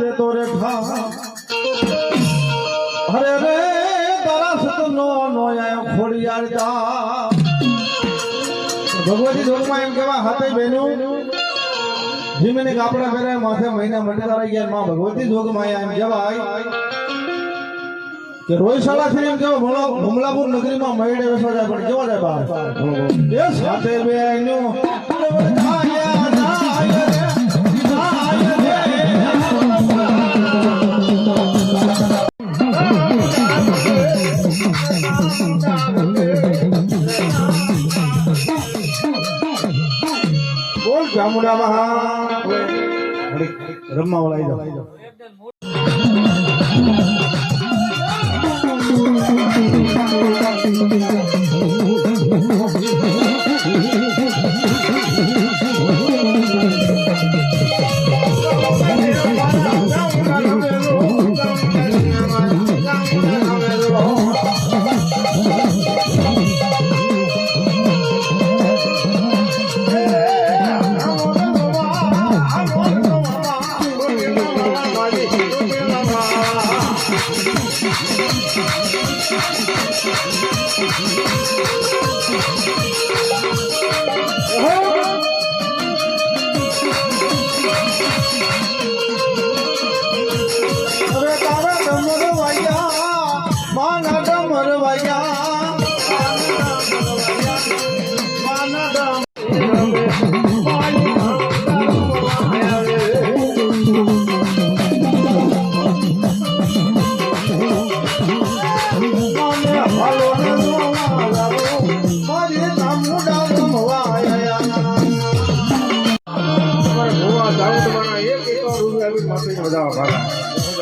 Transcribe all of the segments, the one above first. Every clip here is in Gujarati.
દેતો રે તારા સતનો નો આયો ખોડિયાર તાર. ભગવતી ધોકમાં એમ કેવા હાથે બહેનું ભીમને કાપડા પહેરાય માથે મહિના મંડળ તારા ગયા માં ભગવતી ધોકમાં એમ કહેવાય. કે રોયશાળા થી એમ ભણો હુમલાપુર નગરીમાં મહિડે બેસવા જાય પણ કેવો જાય બહાર એ આયા બોલ, ચામુંડા મહા રમવા વાળા આવી જાઓ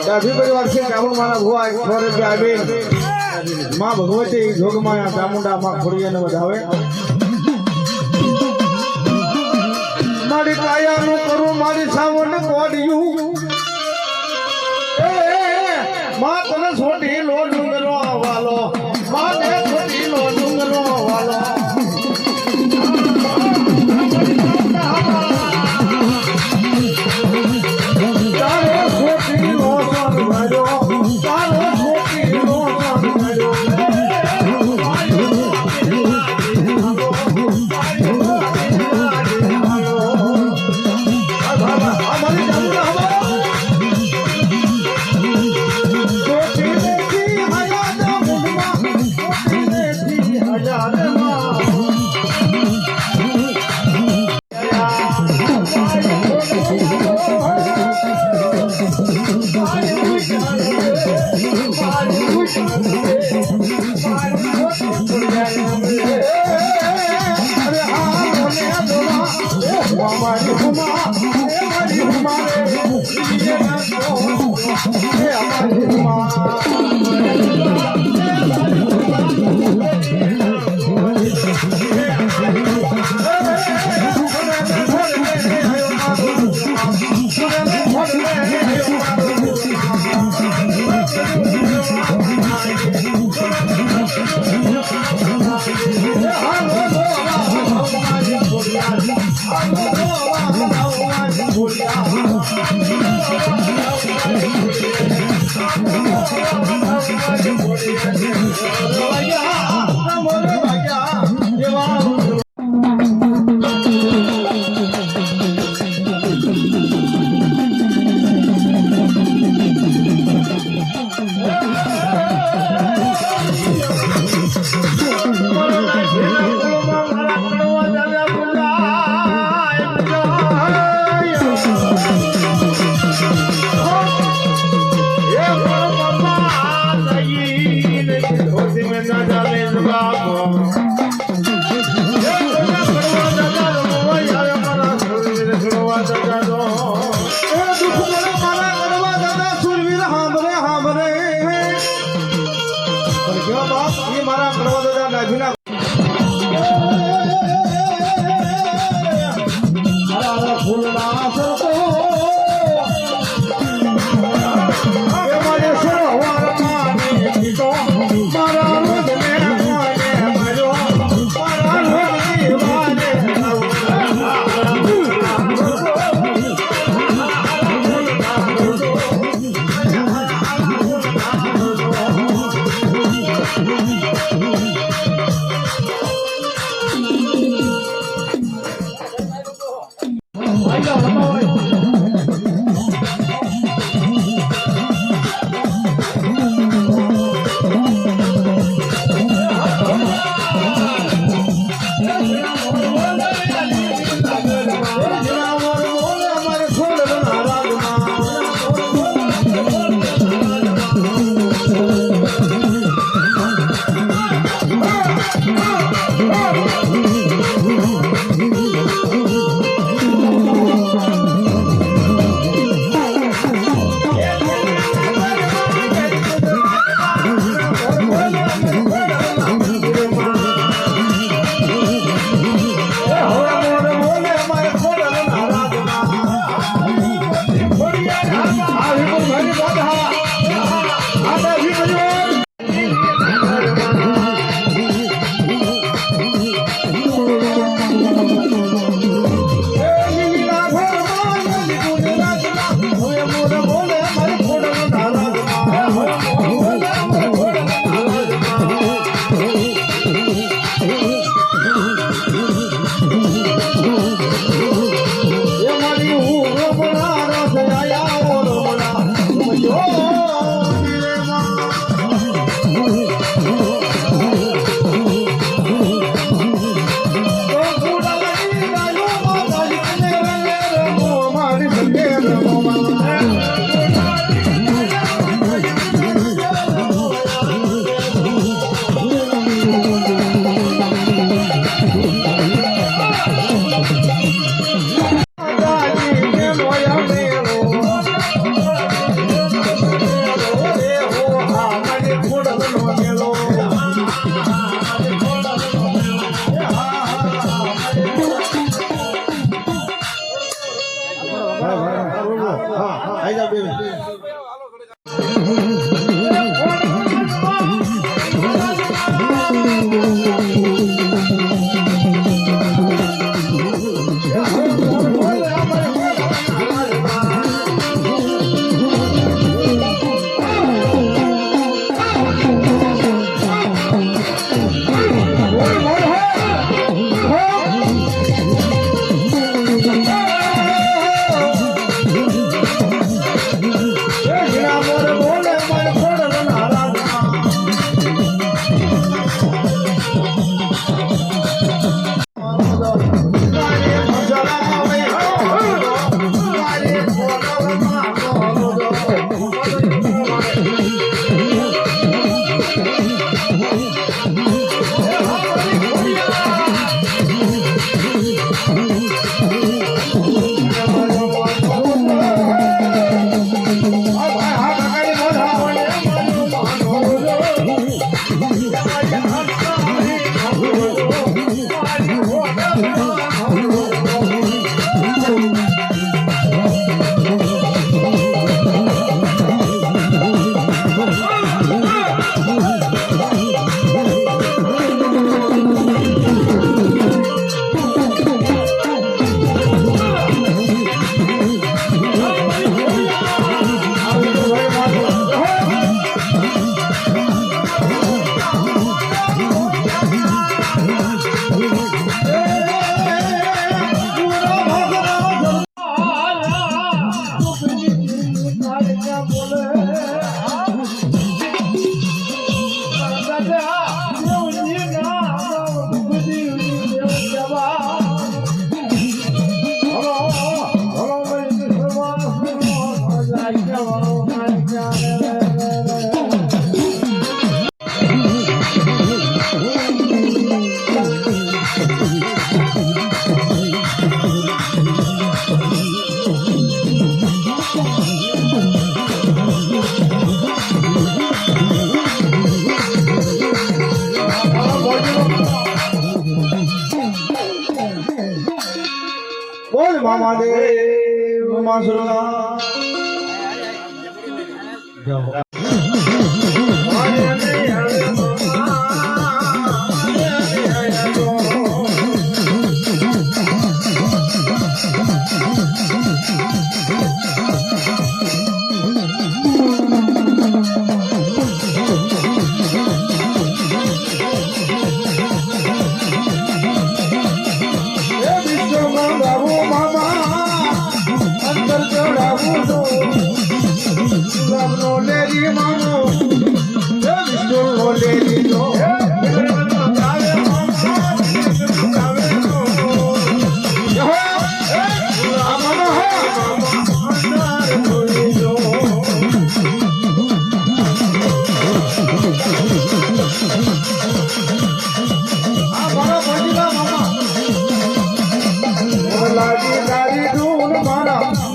ડાભી પરિવાર છે ચામુંડાના ભુવા એક રૂપિયા આપી માં ભગવતી જોગમાયા ચામુંડા માં ખોડિયાને વધાવે મારી કાયાનું કરું, મારી સાવન કોડ્યું આઈ જાઓ બેન બોલ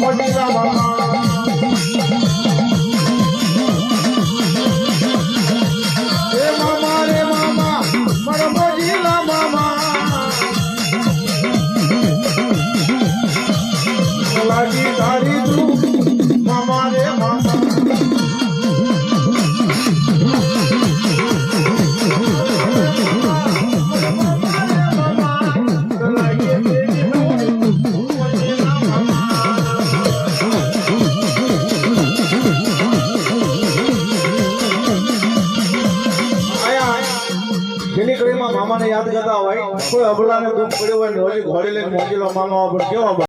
மோடி ராமா porque horrible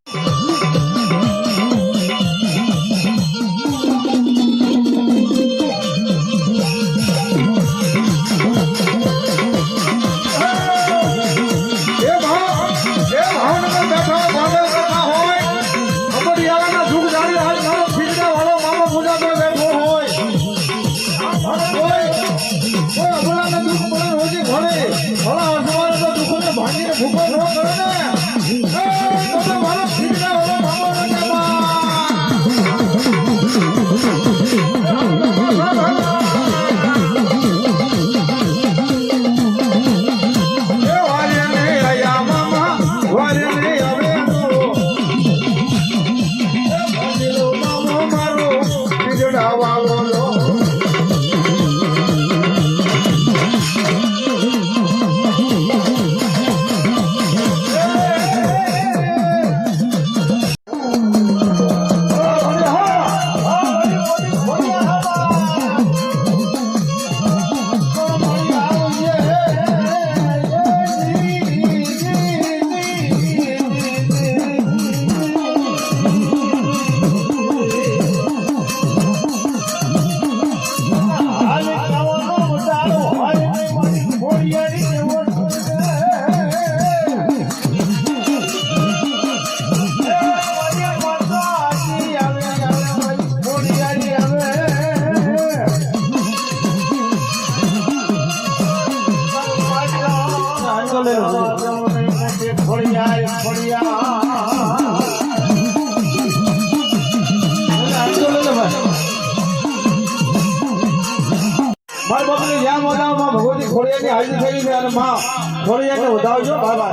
મારા બાપુની જ્યાં મોટા માં ભગવતી ખોડિયાની હાજરી થઈ છે, અને માં ખોડિયાને વધાવજો. બાબા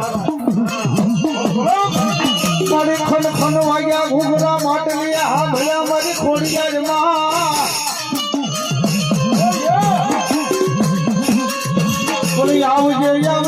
મારી ખન ખન વાગ્યા ઘૂઘરા માટલી હા ભયા મારી ખોડિયા માં. આવજે આવ